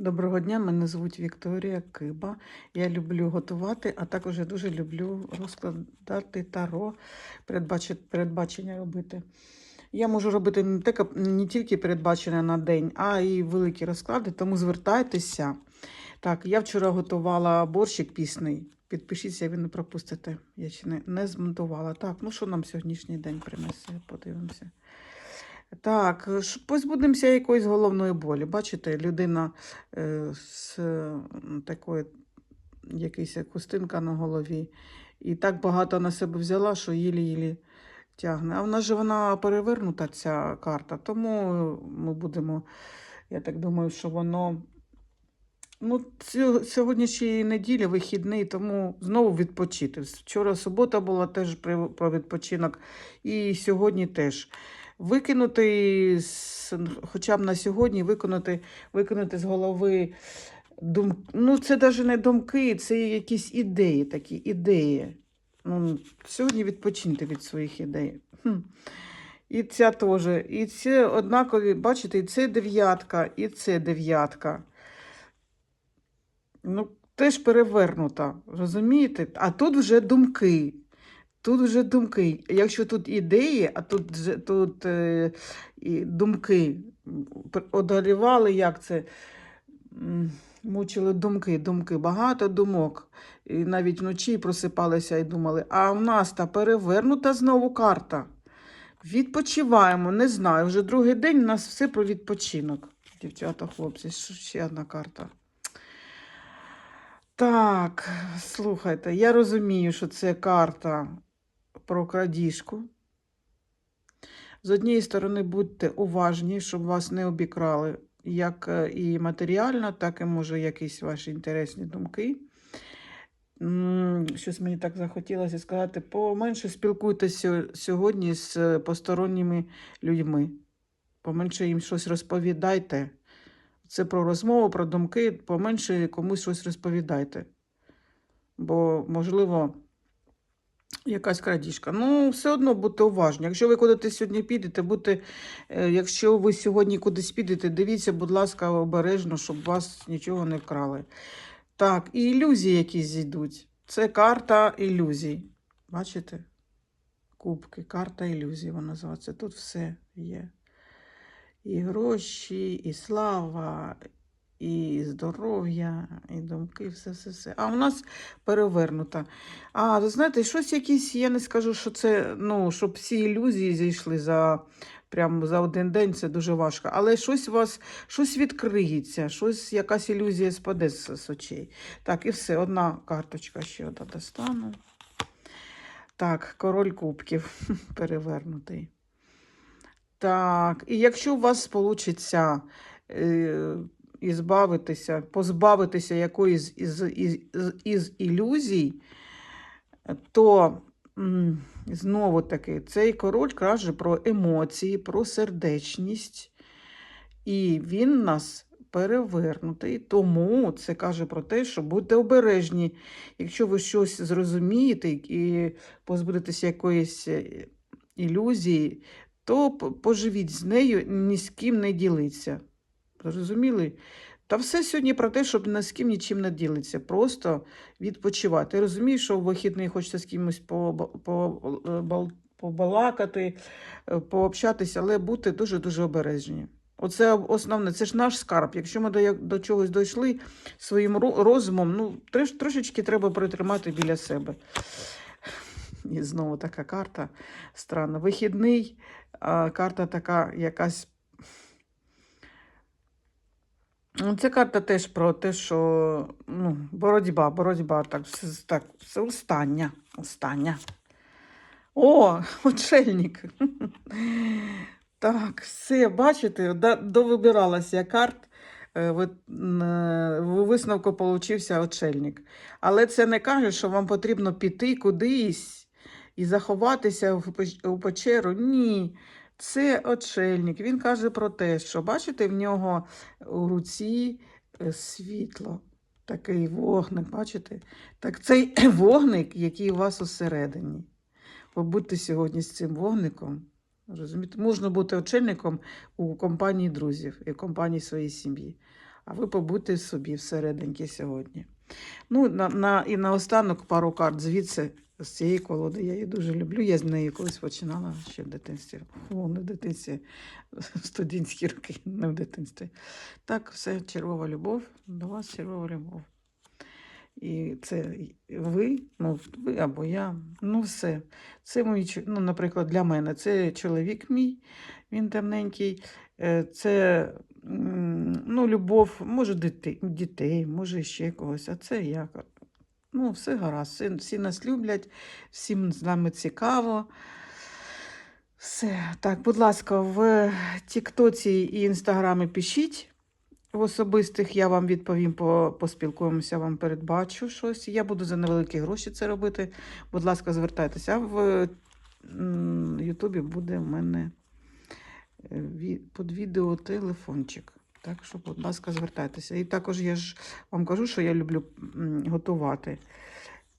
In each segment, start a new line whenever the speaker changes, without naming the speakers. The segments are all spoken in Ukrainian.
Доброго дня, мене звуть Вікторія Киба. Я люблю готувати, а також я дуже люблю розкладати таро, передбачення робити. Я можу робити не, тільки, не тільки передбачення на день, а й великі розклади, тому звертайтеся. Так, я вчора готувала борщик пісний. Підпишіться, ви не пропустите. Я ще не, не змонтувала. Так, ну що нам сьогоднішній день принесе? Подивимося. Так, позбудемося якоїсь головної болі. Бачите, людина е, з такою, якийсь хустинка на голові, і так багато на себе взяла, що їлі-їлі тягне. А в нас же вона перевернута, ця карта, тому ми будемо, я так думаю, що воно. Ну, цю- сьогодні ще і неділя, вихідний, тому знову відпочити. Вчора субота була теж про відпочинок, і сьогодні теж. Викинути, хоча б на сьогодні, виконати, викинути з голови дум... Ну, це навіть не думки, це якісь ідеї, такі ідеї. Ну, сьогодні відпочиньте від своїх ідей. Хм. І ця теж. І це однакові, бачите, і це дев'ятка, і це дев'ятка. Ну, теж перевернута, розумієте? А тут вже думки. Тут вже думки. Якщо тут ідеї, а тут, тут е, і думки одолівали, як це? Мучили думки, думки, багато думок. І навіть вночі просипалися і думали, а в нас та перевернута знову карта. Відпочиваємо, не знаю. Вже другий день у нас все про відпочинок. Дівчата, хлопці, ще одна карта. Так, слухайте, я розумію, що це карта про крадіжку. З однієї сторони, будьте уважні, щоб вас не обікрали як е, і матеріально, так і, може, якісь ваші інтересні думки. Щось мені так захотілося сказати. Поменше спілкуйтеся сьогодні з е, посторонніми людьми. Поменше їм щось розповідайте. Це про розмову, про думки, поменше комусь щось розповідайте. Бо, можливо, якась крадіжка. Ну, все одно будьте уважні. Якщо ви кудись сьогодні підете, будьте, е, якщо ви сьогодні кудись підете, дивіться, будь ласка, обережно, щоб вас нічого не вкрали. Так, і ілюзії якісь зійдуть. Це карта ілюзій. Бачите? Кубки, карта ілюзій вона називається. Тут все є. І гроші, і слава, і здоров'я, і думки, все, все, все. А у нас перевернута. А, ви знаєте, щось якісь, я не скажу, що це, ну, щоб всі ілюзії зійшли за, прямо за один день, це дуже важко. Але щось у вас, щось відкриється, щось, якась ілюзія спаде з, з очей. Так, і все, одна карточка ще одна достану. Так, король кубків перевернутий. Так, і якщо у вас вийде ізбавитися, позбавитися якоїсь із, із, із, із ілюзій, то знову таки цей король каже про емоції, про сердечність, і він нас перевернутий. Тому це каже про те, що будьте обережні. Якщо ви щось зрозумієте і позбудетеся якоїсь е, ілюзії, то поживіть з нею, ні з ким не ділиться. Зрозуміли? Та все сьогодні про те, щоб ні з ким нічим не ділитися, просто відпочивати. Я що в вихідний хочеться з кимось поба- по- бал- побалакати, е, пообщатися, але бути дуже-дуже обережні. Оце основне, це ж наш скарб. Якщо ми до, до чогось дійшли своїм розумом, ну, трошечки треба притримати біля себе. І знову така карта странна. Вихідний, а карта така якась. Ну, Ця карта теж про те, що ну, боротьба, боротьба, так, все, так, все остання. остання. О, очельник. Так, все, бачите, довибиралася карт. е, е, В висновку получився очельник. Але це не каже, що вам потрібно піти кудись і заховатися в печ- у печеру. Ні, це очельник. Він каже про те, що бачите, в нього у руці е, світло, такий вогник, бачите? Так цей вогник, який у вас усередині. Побудьте сьогодні з цим вогником. Розумієте, можна бути очільником у компанії друзів і компанії своєї сім'ї. А ви побудьте собі всерединки сьогодні. Ну, на, на, і наостанок пару карт звідси, з цієї колоди. Я її дуже люблю. Я з неї колись починала ще в дитинстві. О, не в дитинстві, в студентські роки, не в дитинстві. Так, все, чергова любов. До вас чергова любов. І це ви, ну, ви або я. Ну, все. Це мій, ну, наприклад, для мене це чоловік мій, він темненький. Е, Це ну, любов, може, дітей, може ще когось. А це я. Ну, все гаразд. Всі, нас люблять, всім з нами цікаво. Все. Так, будь ласка, в Тіктоці і Інстаграмі пишіть. В особистих я вам відповім, по, поспілкуємося, вам передбачу щось. Я буду за невеликі гроші це робити. Будь ласка, звертайтеся. В Ютубі буде в мене е, під відео телефончик. Так що, будь ласка, звертайтеся. І також я ж вам кажу, що я люблю готувати.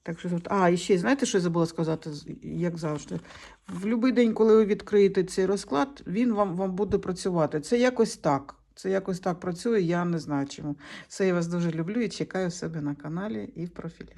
Так що, а, і ще, знаєте, що я забула сказати, як завжди. В будь-який день, коли ви відкриєте цей розклад, він вам, вам буде працювати. Це якось так. Це якось так працює, я не знаю чому. Все, я вас дуже люблю і чекаю себе на каналі і в профілі.